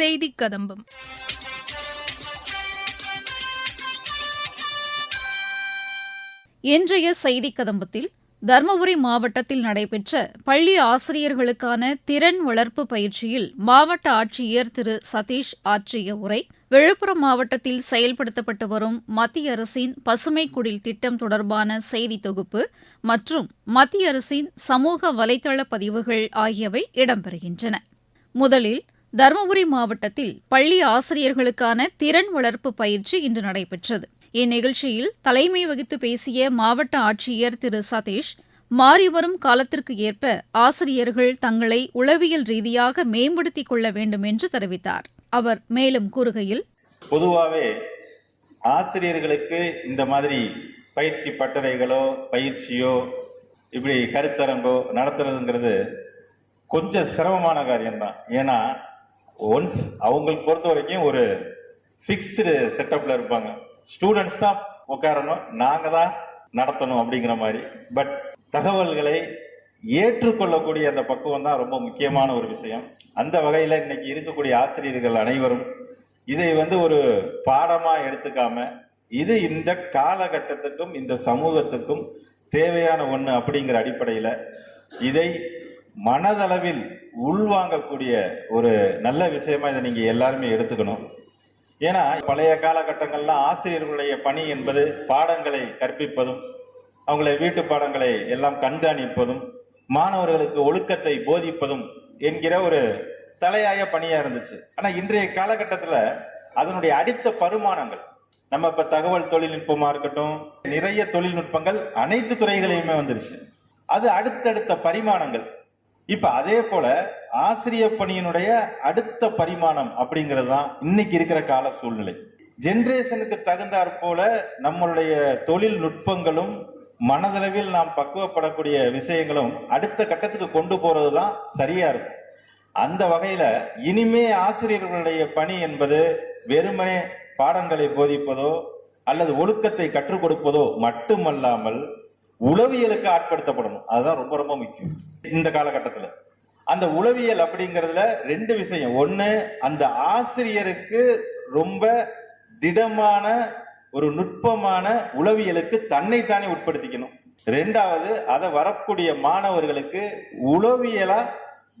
செய்தி கதம்பம் இன்றைய செய்தி கதம்பத்தில் தருமபுரி மாவட்டத்தில் நடைபெற்ற பள்ளி ஆசிரியர்களுக்கான திறன் வளர்ப்பு பயிற்சியில் மாவட்ட ஆட்சியர் திரு சதீஷ் ஆற்றிய உரை விழுப்புரம் மாவட்டத்தில் செயல்படுத்தப்பட்டு வரும் மத்திய அரசின் பசுமை குடில் திட்டம் தொடர்பான செய்தி தொகுப்பு மற்றும் மத்திய அரசின் சமூக வலைதள பதிவுகள் ஆகியவை இடம்பெறுகின்றன. முதலில் தருமபுரி மாவட்டத்தில் பள்ளி ஆசிரியர்களுக்கான திறன் வளர்ப்பு பயிற்சி இன்று நடைபெற்றது. இந்நிகழ்ச்சியில் தலைமை வகித்து பேசிய மாவட்ட ஆட்சியர் திரு. சதீஷ் மாறிவரும் காலத்திற்கு ஏற்ப ஆசிரியர்கள் தங்களை உளவியல் ரீதியாக மேம்படுத்திக் கொள்ள வேண்டும் என்று தெரிவித்தார். அவர் மேலும் கூறுகையில் பொதுவாகவே ஆசிரியர்களுக்கு இந்த மாதிரி பயிற்சி பட்டறைகளோ பயிற்சியோ இப்படி கருத்தரங்கோ நடத்துறதுங்கிறது கொஞ்சம் சிரமமான காரியம்தான். ஏன்னா ஒன்ஸ் அவங்களுக்கு பொறுத்த வரைக்கும் ஒரு ஃபிக்ஸ்டு செட்டப்ல இருப்பாங்க. ஸ்டூடெண்ட்ஸ் தான் உட்காரணும் நாங்கள் தான் நடத்தணும் அப்படிங்கிற மாதிரி. பட் தகவல்களை ஏற்றுக்கொள்ளக்கூடிய அந்த பக்குவம் தான் ரொம்ப முக்கியமான ஒரு விஷயம். அந்த வகையில் இன்னைக்கு இருக்கக்கூடிய ஆசிரியர்கள் அனைவரும் இதை வந்து ஒரு பாடமாக எடுத்துக்காம இது இந்த காலகட்டத்துக்கும் இந்த சமூகத்துக்கும் தேவையான ஒன்று அப்படிங்கிற அடிப்படையில் இதை மனதளவில் உள்வாங்கக்கூடிய ஒரு நல்ல விஷயமா இதை நீங்க எல்லாருமே எடுத்துக்கணும். ஏன்னா பழைய காலகட்டங்கள்லாம் ஆசிரியர்களுடைய பணி என்பது பாடங்களை கற்பிப்பதும் அவங்களை வீட்டு பாடங்களை எல்லாம் கண்காணிப்பதும் மாணவர்களுக்கு ஒழுக்கத்தை போதிப்பதும் என்கிற ஒரு தலையாய பணியா இருந்துச்சு. ஆனா இன்றைய காலகட்டத்துல அதனுடைய அடித்த பருமானங்கள் நம்ம இப்ப தகவல் தொழில்நுட்பமா இருக்கட்டும் நிறைய தொழில்நுட்பங்கள் அனைத்து துறைகளையுமே வந்துருச்சு. அது அடுத்தடுத்த பரிமாணங்கள் இப்ப அதே போல ஆசிரியர் பணியினுடைய அடுத்த பரிமாணம் அப்படிங்கிறது தான் இன்னைக்கு இருக்கிற கால சூழ்நிலை. ஜென்ரேஷனுக்கு தகுந்தாற் போல நம்மளுடைய தொழில்நுட்பங்களும் மனதளவில் நாம் பக்குவப்படக்கூடிய விஷயங்களும் அடுத்த கட்டத்துக்கு கொண்டு போறது தான் சரியா இருக்கும். அந்த வகையில இனிமே ஆசிரியர்களுடைய பணி என்பது வெறுமனே பாடங்களை போதிப்பதோ அல்லது ஒழுக்கத்தை கற்றுக் கொடுப்பதோ மட்டுமல்லாமல் உளவியலுக்கு ஆட்படுத்தப்படணும். அதுதான் ரொம்ப ரொம்ப முக்கியம். இந்த காலகட்டத்தில். அந்த உளவியல் அப்படிங்கிறதுல ரெண்டு விஷயம். ஒன்று அந்த ஆசிரியருக்கு ரொம்ப திடமான ஒரு நுட்பமான உளவியலுக்கு தன்னைத்தானே உட்படுத்திக்கணும். ரெண்டாவது அதை வரக்கூடிய மாணவர்களுக்கு உளவியலா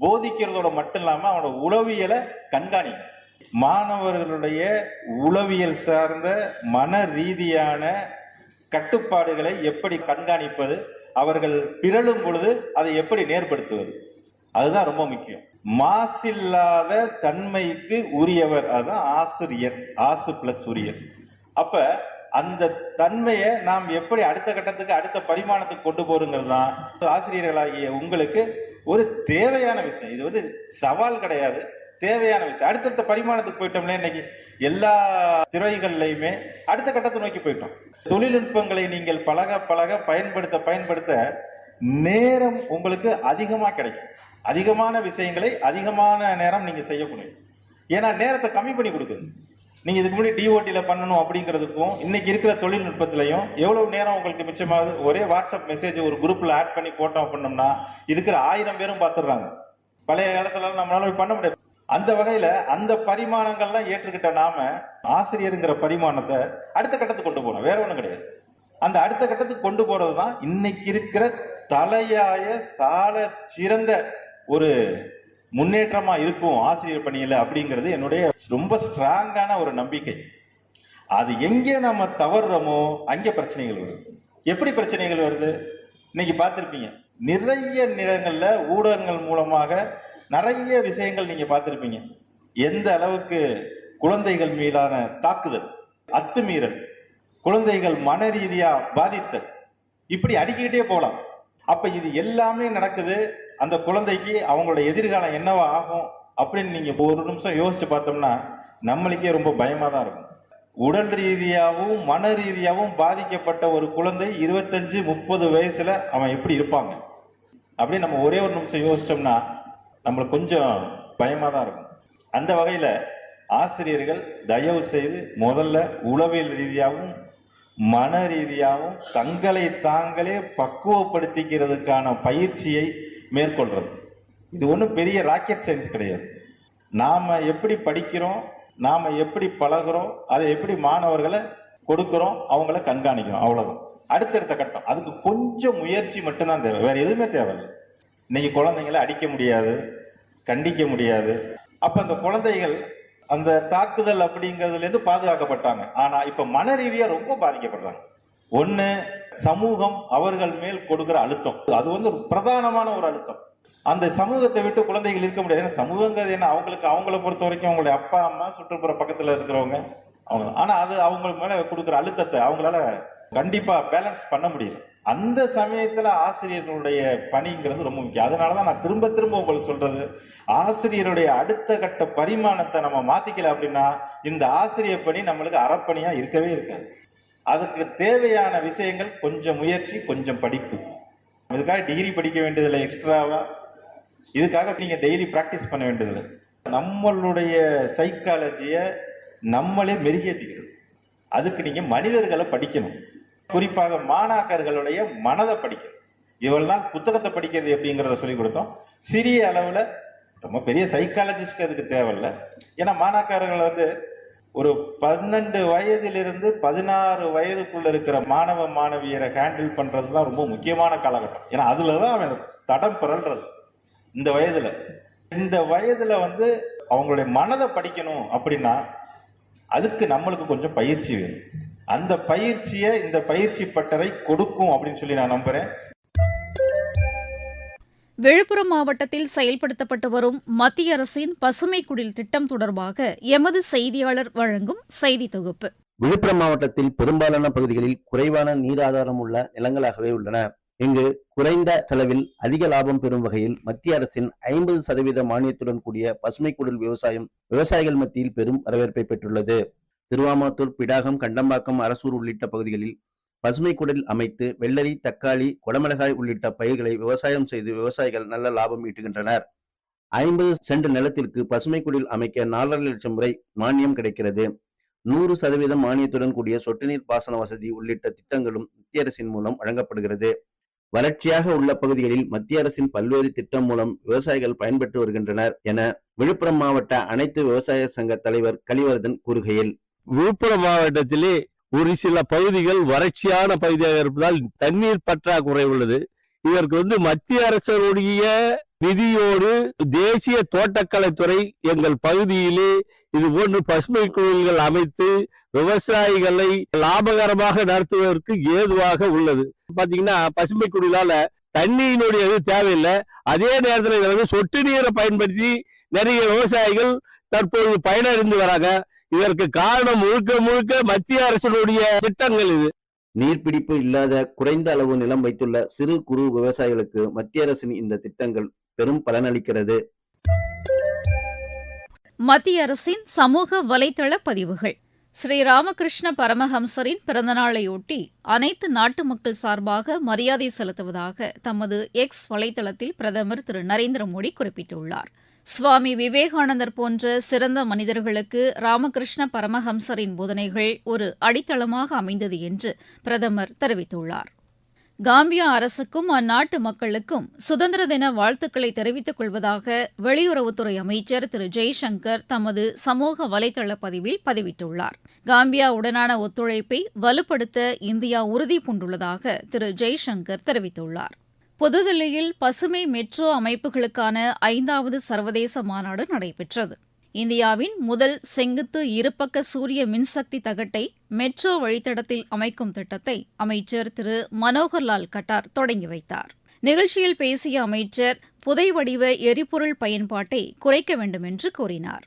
போதிக்கிறதோட மட்டும் இல்லாமல் அவனோட உளவியலை கண்காணிக்கணும். மாணவர்களுடைய உளவியல் சார்ந்த மன ரீதியான கட்டுப்பாடுகளை எப்படி கண்காணிப்பது அவர்கள் பிறழும் பொழுது அதை எப்படி நேர்படுத்துவது? அதுதான் ரொம்ப முக்கியம். மாசில்லாத தன்மைக்கு உரியவர் அதுதான் ஆசிரியர் ஆசு பிளஸ் உரியர். அப்ப அந்த தன்மையை நாம் எப்படி அடுத்த கட்டத்துக்கு அடுத்த பரிமாணத்துக்கு கொண்டு போறோங்கிறது தான் ஆசிரியர்களாகிய உங்களுக்கு ஒரு தேவையான விஷயம். இது வந்து சவால் கிடையாது தேவையான விஷயம். அடுத்தடுத்த பரிமாணத்துக்கு போயிட்டோம்னா இன்னைக்கு எல்லா துறைகள்லையுமே அடுத்த கட்டத்தை நோக்கி போயிட்டோம். தொழில்நுட்பங்களை நீங்கள் பழக பழக பயன்படுத்த பயன்படுத்த நேரம் உங்களுக்கு அதிகமாக கிடைக்கும். அதிகமான விஷயங்களை அதிகமான நேரம் நீங்கள் செய்ய முடியும் ஏன்னா நேரத்தை கம்மி பண்ணி கொடுக்குது. நீங்கள் இதுக்கு முன்னாடி டிஓடியில் பண்ணணும் அப்படிங்கிறதுக்கும் இன்னைக்கு இருக்கிற தொழில்நுட்பத்திலையும் எவ்வளோ நேரம் உங்களுக்கு மிச்சமாகுது? ஒரே வாட்ஸ்அப் மெசேஜ் ஒரு குரூப்பில் ஆட் பண்ணி போட்டோம் அப்படின்னோம்னா இருக்கிற ஆயிரம் பேரும் பார்த்துடுறாங்க. பழைய காலத்துல நம்மளால பண்ண முடியாது. அந்த வகையில அந்த பரிமாணங்கள்லாம் ஏற்றுக்கிட்ட நாம ஆசிரியருங்கிற பரிமாணத்தை அடுத்த கட்டத்துக்கு கொண்டு போகணும். வேற ஒண்ணும் கிடையாது. அந்த அடுத்த கட்டத்துக்கு கொண்டு போறது தான் இன்னைக்கு இருக்கிற தலையாய சால சிறந்த ஒரு முன்னேற்றமா இருக்கும் ஆசிரியர் பணியில அப்படிங்கிறது என்னுடைய ரொம்ப ஸ்ட்ராங்கான ஒரு நம்பிக்கை. அது எங்கே நம்ம தவறுறோமோ அங்கே பிரச்சனைகள் வருது எப்படி பிரச்சனைகள் வருது? இன்னைக்கு பார்த்துருப்பீங்க. நிறைய நிறங்களில் ஊடகங்கள் மூலமாக நிறைய விஷயங்கள் நீங்க பார்த்துருப்பீங்க. எந்த அளவுக்கு குழந்தைகள் மீதான தாக்குதல் அத்துமீறல் குழந்தைகள் மன ரீதியா பாதித்தல் இப்படி அடிக்கிட்டே போகலாம். அப்ப இது எல்லாமே நடக்குது. அந்த குழந்தைக்கு அவங்களோட எதிர்காலம் என்னவா ஆகும் அப்படின்னு நீங்க ஒரு நிமிஷம் யோசிச்சு பார்த்தோம்னா நம்மளுக்கே ரொம்ப பயமா தான் இருக்கும். உடல் ரீதியாகவும் மன ரீதியாகவும் பாதிக்கப்பட்ட ஒரு குழந்தை இருபத்தஞ்சு முப்பது வயசுல அவன் எப்படி இருப்பாங்க? அப்படின்னு நம்ம ஒரே ஒரு நிமிஷம் யோசிச்சோம்னா நம்மளுக்கு கொஞ்சம் பயமாக தான் இருக்கும். அந்த வகையில் ஆசிரியர்கள் தயவு செய்து முதல்ல உளவியல் ரீதியாகவும் மன ரீதியாகவும் தங்களை தாங்களே பக்குவப்படுத்திக்கிறதுக்கான பயிற்சியை மேற்கொள்கிறது இது ஒன்றும் பெரிய ராக்கெட் சயின்ஸ் கிடையாது. நாம் எப்படி படிக்கிறோம் நாம் எப்படி பழகுறோம் அதை எப்படி மாணவர்களை கொடுக்குறோம் அவங்கள கண்காணிக்கிறோம் அவ்வளோதான் அடுத்தடுத்த கட்டம். அதுக்கு கொஞ்சம் முயற்சி மட்டும்தான் தேவை. வேறு எதுவுமே தேவையில்லை. இன்னைக்கு குழந்தைங்களை அடிக்க முடியாது கண்டிக்க முடியாது. அப்ப அந்த குழந்தைகள் அந்த தாக்குதல் அப்படிங்கிறதுல இருந்து பாதுகாக்கப்பட்டாங்க. ஆனா இப்ப மன ரீதியா ரொம்ப பாதிக்கப்படுறாங்க. ஒண்ணு சமூகம் அவர்கள் மேல் கொடுக்கிற அழுத்தம். அது வந்து பிரதானமான ஒரு அழுத்தம். அந்த சமூகத்தை விட்டு குழந்தைகள் இருக்க முடியாது. ஏன்னா சமூகங்கிறது என்ன? அவங்களுக்கு அவங்கள பொறுத்த வரைக்கும் அவங்களுடைய அப்பா அம்மா சுற்றுப்புற பக்கத்துல இருக்கிறவங்க அவங்க. ஆனா அது அவங்க மேல கொடுக்குற அழுத்தத்தை அவங்களால கண்டிப்பா பேலன்ஸ் பண்ண முடியல. அந்த சமயத்தில் ஆசிரியர்களுடைய பணிங்கிறது ரொம்ப முக்கியம். அதனால தான் நான் திரும்ப திரும்ப உங்களுக்கு சொல்றது. ஆசிரியருடைய அடுத்த கட்ட பரிமாணத்தை நம்ம மாத்திக்கல அப்படின்னா இந்த ஆசிரியர் பணி நம்மளுக்கு அறப்பணியாக இருக்கவே இருக்காது. அதுக்கு தேவையான விஷயங்கள் கொஞ்சம் முயற்சி கொஞ்சம் படிப்பு. இதுக்காக டிகிரி படிக்க வேண்டியதில்லை எக்ஸ்ட்ராவா இதுக்காக நீங்க டெய்லி ப்ராக்டிஸ் பண்ண வேண்டியதில்லை. நம்மளுடைய சைக்காலஜியை நம்மளே மெருகேற்றிக்கிறது அதுக்கு நீங்க மனிதர்களை படிக்கணும். குறிப்பாக மாணாக்கர்களுடைய மனதை படிக்கணும். இவள் தான் புத்தகத்தை படிக்கிறது எப்படிங்கிறத சொல்லி கொடுத்தோம். சிறிய அளவில் ரொம்ப பெரிய சைக்காலஜிஸ்ட் அதுக்கு தேவையில்ல. ஏன்னா மாணாக்கர்கள் வந்து ஒரு பன்னெண்டு வயதிலிருந்து பதினாறு வயதுக்குள்ள இருக்கிற மாணவ மாணவியரை ஹேண்டில் பண்றதுதான் ரொம்ப முக்கியமான காலகட்டம். ஏன்னா அதுலதான் அவன் தடம் பிறல்றது. இந்த வயதுல. இந்த வயதுல வந்து அவங்களுடைய மனதை படிக்கணும் அப்படின்னா அதுக்கு நம்மளுக்கு கொஞ்சம் பயிற்சி வேணும். அந்த பயிற்சியை இந்த பயிற்சி பட்டறை கொடுக்கும் அப்படின்னு சொல்லி நான் நம்புறேன். விழுப்புரம் மாவட்டத்தில் செயல்படுத்தப்பட்டு வரும் மத்திய அரசின் பசுமை குடில் திட்டம் தொடர்பாக எமது செய்தியாளர் வழங்கும் செய்தி தொகுப்பு. விழுப்புரம் மாவட்டத்தில் பெரும்பாலான பகுதிகளில் குறைவான நீராதாரம் உள்ள நிலங்களாகவே உள்ளன. இங்கு குறைந்த செலவில் அதிக லாபம் பெறும் வகையில் மத்திய அரசின் ஐம்பது சதவீத மானியத்துடன் கூடிய பசுமை குடில் விவசாயம் விவசாயிகள் மத்தியில் பெரும் வரவேற்பை பெற்றுள்ளது. திருவாமாத்தூர் பிடாகம் கண்டம்பாக்கம் அரசூர் உள்ளிட்ட பகுதிகளில் பசுமை குடல் அமைத்து வெள்ளரி தக்காளி குடமிளகாய் உள்ளிட்ட பயிர்களை விவசாயம் செய்து விவசாயிகள் நல்ல லாபம் ஈட்டுகின்றனர். ஐம்பது சென்ட் நிலத்திற்கு பசுமை குடில் அமைக்க நாலரை லட்சம் முறை மானியம் கிடைக்கிறது. நூறு சதவீதம் மானியத்துடன் கூடிய சொட்டு நீர் பாசன வசதி உள்ளிட்ட திட்டங்களும் மத்திய அரசின் மூலம் வழங்கப்படுகிறது. வறட்சியாக உள்ள பகுதிகளில் மத்திய அரசின் பல்வேறு திட்டம் மூலம் விவசாயிகள் பயன்பெற்று வருகின்றனர் என விழுப்புரம் மாவட்ட அனைத்து விவசாய சங்க தலைவர் கலிவர்தன் கூறுகையில் விழுப்புரம் மாவட்டத்திலே ஒரு சில பகுதிகள் வறட்சியான பகுதியாக இருப்பதால் தண்ணீர் பற்றாக்குறை உள்ளது. இதற்கு வந்து மத்திய அரசனுடைய நிதியோடு தேசிய தோட்டக்கலைத்துறை எங்கள் பகுதியிலே இது போன்று பசுமை குழுக்கள் அமைத்து விவசாயிகளை லாபகரமாக நடத்துவதற்கு ஏதுவாக உள்ளது. பாத்தீங்கன்னா பசுமை குடிலால தண்ணியினுடைய இது தேவையில்லை. அதே நேரத்தில் இதில் வந்து சொட்டு நீரை பயன்படுத்தி நிறைய விவசாயிகள் தற்போது பயனடைந்து வராங்க. இதற்கு காரணம் முழுக்க முழுக்க மத்திய அரசினுடைய திட்டங்கள் இது. நீர்பிடிப்பு இல்லாத குறைந்த அளவு நிலம் வைத்துள்ள சிறு குறு விவசாயிகளுக்கு மத்திய அரசின் இந்த திட்டங்கள் பெரும் பலனளிக்கிறது. மத்திய அரசின் சமூக வலைதள பதிவுகள். ஸ்ரீ ராமகிருஷ்ண பரமஹம்சரின் பிறந்தநாளையொட்டி அனைத்து நாட்டு மக்கள் சார்பாக மரியாதை செலுத்துவதாக தமது எக்ஸ் வலைதளத்தில் பிரதமர் திரு நரேந்திர மோடி குறிப்பிட்டுள்ளார். சுவாமி விவேகானந்தர் போன்ற சிறந்த மனிதர்களுக்கு ராமகிருஷ்ண பரமஹம்சரின் போதனைகள் ஒரு அடித்தளமாக அமைந்தது என்று பிரதமர் தெரிவித்துள்ளார். காம்பியா அரசுக்கும் அந்நாட்டு மக்களுக்கும் சுதந்திர தின வாழ்த்துக்களை தெரிவித்துக் கொள்வதாக வெளியுறவுத்துறை அமைச்சர் திரு. ஜெய்சங்கர் தமது சமூக வலைதள பதிவில் பதிவிட்டுள்ளார். காம்பியாவுடனான ஒத்துழைப்பை வலுப்படுத்த இந்தியா உறுதி பூண்டுள்ளதாக திரு. ஜெய்சங்கர் தெரிவித்துள்ளார். புதுதில்லியில் பசுமை மெட்ரோ அமைப்புகளுக்கான ஐந்தாவது சர்வதேச மாநாடு நடைபெற்றது. இந்தியாவின் முதல் செங்குத்து இருபக்க சூரிய மின்சக்தி தகட்டை மெட்ரோ வழித்தடத்தில் அமைக்கும் திட்டத்தை அமைச்சர் திரு. மனோகர்லால் கட்டார் தொடங்கி வைத்தார். நிகழ்ச்சியில் பேசிய அமைச்சர் புதை வடிவ எரிபொருள் பயன்பாட்டை குறைக்க வேண்டும் என்று கூறினார்.